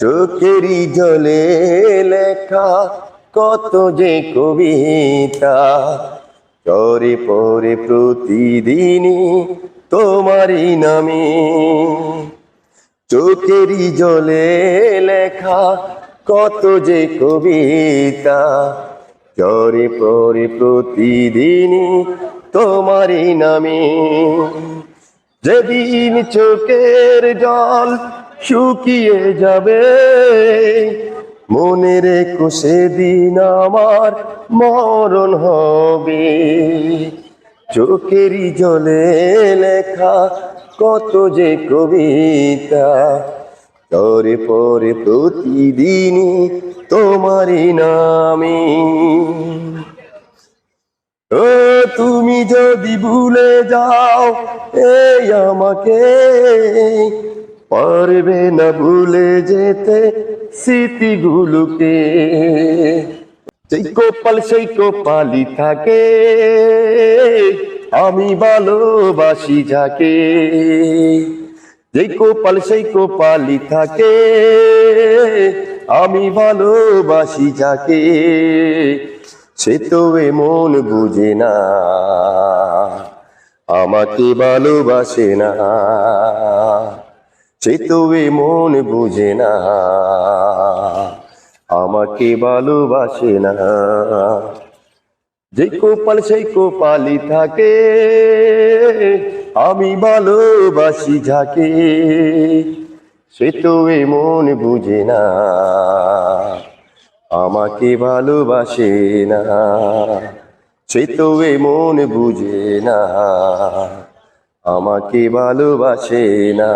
চোখেরই জলে লেখা কত যে কবিতা। চরে পরে প্রতিদিনই তোমারই নামে। চোখেরই জলে লেখা কত যে কবিতা। চরে পরে প্রতিদিনই তোমারই নামে। যেদিন চোখের জল শুকিয়ে যাবে। মনে রেখো সেদিন আমার মরণ হবে। চোখেরই জলে লেখা কত যে কবিতা। তরে পরে প্রতিদিনই তোমারই নামে। ও, তুমি যদি ভুলে যাও, এই আমাকে পারবে না ভুলে যেতে স্মৃতিগুলোকে। সেই কপাল, সেই কপালই থাকে। আমি ভালোবাসি যাকে। যেই কপাল, সেই কপালই থাকে। আমি ভালোবাসি যাকে। সে তো মন বুঝে না, আমাকে ভালোবাসে না। এ মন বুঝে না, আমাকে ভালোবাসে না। যে কোপাল সেই কোপালি থাকে, আমি ভালোবাসি যাকে। সে তো মন বুঝে না, আমাকে ভালোবাসে না। সে তো মন বুঝে না। আমাকে ভালোবাসে না।